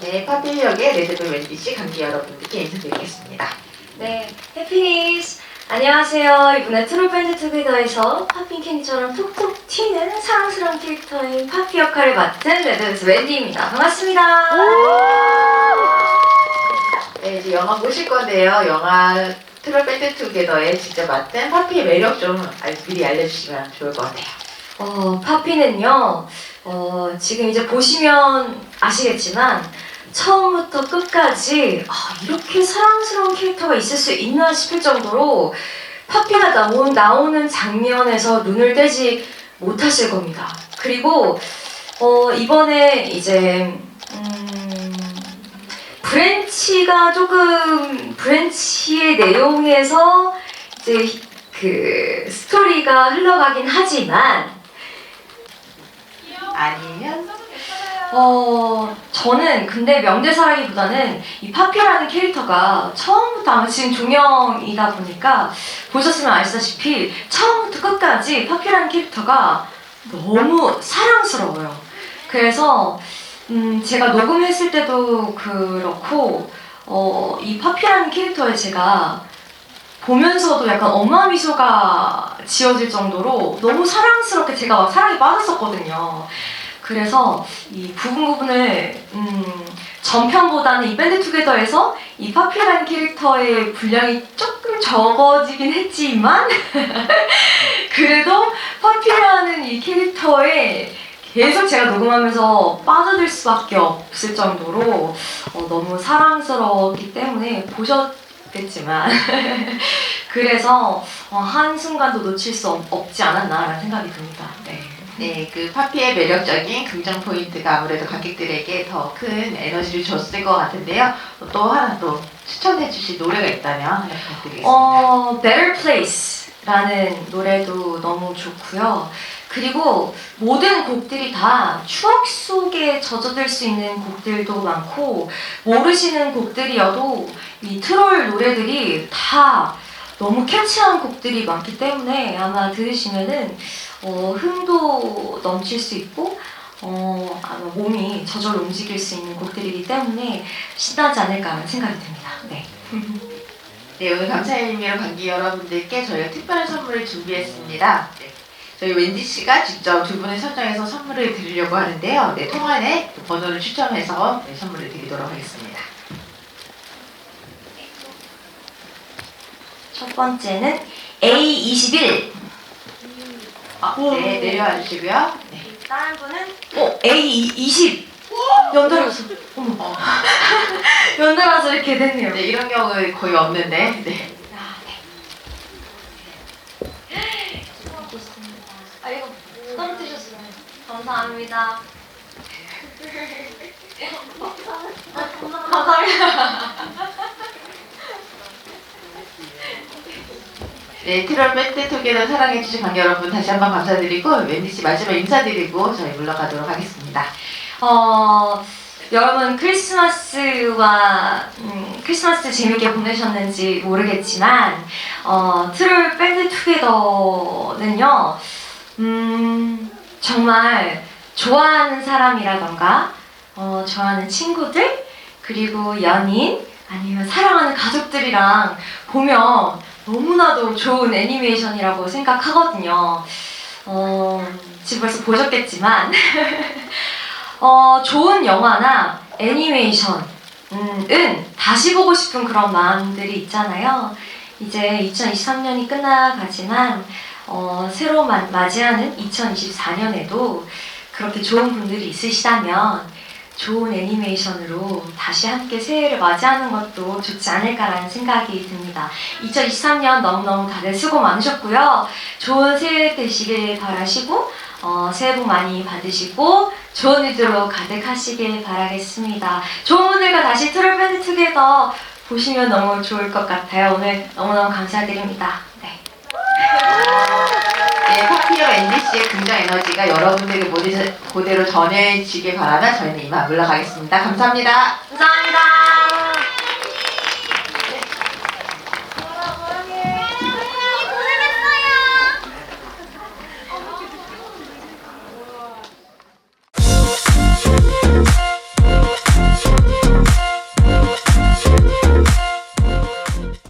네, 파필역의 레드불 웬디씨 관계 여러분들께 인사드리겠습니다. 네, 해피니스! 안녕하세요. 이번에 트롤밴드 투게더에서 팝핀 캔디처럼 톡톡 튀는 사랑스러운 캐릭터인 파피 역할을 맡은 레드벨스 웬디입니다. 반갑습니다. 네, 이제 영화 보실 건데요. 영화 트롤 밴드 투게더에 직접 맡은 파피의 매력 좀 알- 미리 알려주시면 좋을 것 같아요. 어, 파피는요, 어, 지금 이제 보시면 아시겠지만, 처음부터 끝까지, 아, 이렇게 사랑스러운 캐릭터가 있을 수 있나 싶을 정도로, 파피가 나온, 나오는 장면에서 눈을 떼지 못하실 겁니다. 그리고, 어, 이번에 이제, 음, 브랜치가 조금, 브랜치의 내용에서 이제 그 스토리가 흘러가긴 하지만, 아니면 어, 저는 근데 명대사라기보다는 이 파피라는 캐릭터가 처음부터 아마 지금 종영이다 보니까 보셨으면 아시다시피 처음부터 끝까지 파피라는 캐릭터가 너무 사랑스러워요. 그래서 음, 제가 녹음했을 때도 그렇고 어, 이 파피라는 캐릭터에 제가 보면서도 약간 엄마 미소가 지어질 정도로 너무 사랑스럽게 제가 막 사랑에 빠졌었거든요. 그래서 이 부분 부분을 음, 전편보다는 이 밴드 투게더에서 이 파피라는 캐릭터의 분량이 조금 적어지긴 했지만 그래도 파피라는 이 캐릭터에 계속 제가 녹음하면서 빠져들 수밖에 없을 정도로 어, 너무 사랑스러웠기 때문에 보셨겠지만 그래서 어, 한순간도 놓칠 수 없, 없지 않았나라는 생각이 듭니다. 네. 네, 그 파피의 매력적인 긍정 포인트가 아무래도 관객들에게 더 큰 에너지를 줬을 것 같은데요. 또 하나 또 추천해 주실 노래가 있다면 부탁드리겠습니다. 어, Better Place라는 노래도 너무 좋고요. 그리고 모든 곡들이 다 추억 속에 젖어들 수 있는 곡들도 많고 모르시는 곡들이어도 이 트롤 노래들이 다 너무 캐치한 곡들이 많기 때문에 아마 들으시면은 어, 흥도 넘칠 수 있고 어, 아마 몸이 저절로 움직일 수 있는 곡들이기 때문에 신나지 않을까 하는 생각이 듭니다. 네. 네, 오늘 감사의 의미로 관객 여러분들께 저희가 특별한 선물을 준비했습니다. 네, 저희 웬디 씨가 직접 두 분을 선정해서 선물을 드리려고 하는데요. 네, 통안에 그 번호를 추첨해서 네, 선물을 드리도록 하겠습니다. 첫 번째는 A21. 아, 네, 내려와 주시고요. 네. 다른 분은 어 A20. 연달아서 어머 어, 연달아서 이렇게 됐네요. 네, 이런 경우 거의 없는데. 네. 아, 네. 아 이거. 감사합니다. 감사합니다. 네, 트롤 밴드 투게더 사랑해주신 관객 여러분 다시 한번 감사드리고 웬디 씨 마지막 인사드리고 저희 물러가도록 하겠습니다. 어, 여러분 크리스마스와 음, 크리스마스 재밌게 보내셨는지 모르겠지만 어, 트롤 밴드 투게더는요 음, 정말 좋아하는 사람이라던가 어, 좋아하는 친구들 그리고 연인 아니면 사랑하는 가족들이랑 보면 너무나도 좋은 애니메이션이라고 생각하거든요. 어, 지금 벌써 보셨겠지만 어, 좋은 영화나 애니메이션은 다시 보고 싶은 그런 마음들이 있잖아요. 이제 2023년이 끝나가지만 어, 새로 마, 맞이하는 2024년에도 그렇게 좋은 분들이 있으시다면 좋은 애니메이션으로 다시 함께 새해를 맞이하는 것도 좋지 않을까라는 생각이 듭니다. 2023년 너무너무 다들 수고 많으셨고요. 좋은 새해 되시길 바라시고 어, 새해 복 많이 받으시고 좋은 일들로 가득하시길 바라겠습니다. 좋은 분들과 다시 트롤밴드 투게더 보시면 너무 좋을 것 같아요. 오늘 너무너무 감사드립니다. 네. 네, 파피어 NDC의 긍정 에너지가 여러분들에게 모두, 그대로 전해지길 바라며 저희는 이만 물러가겠습니다. 감사합니다. 감사합니다.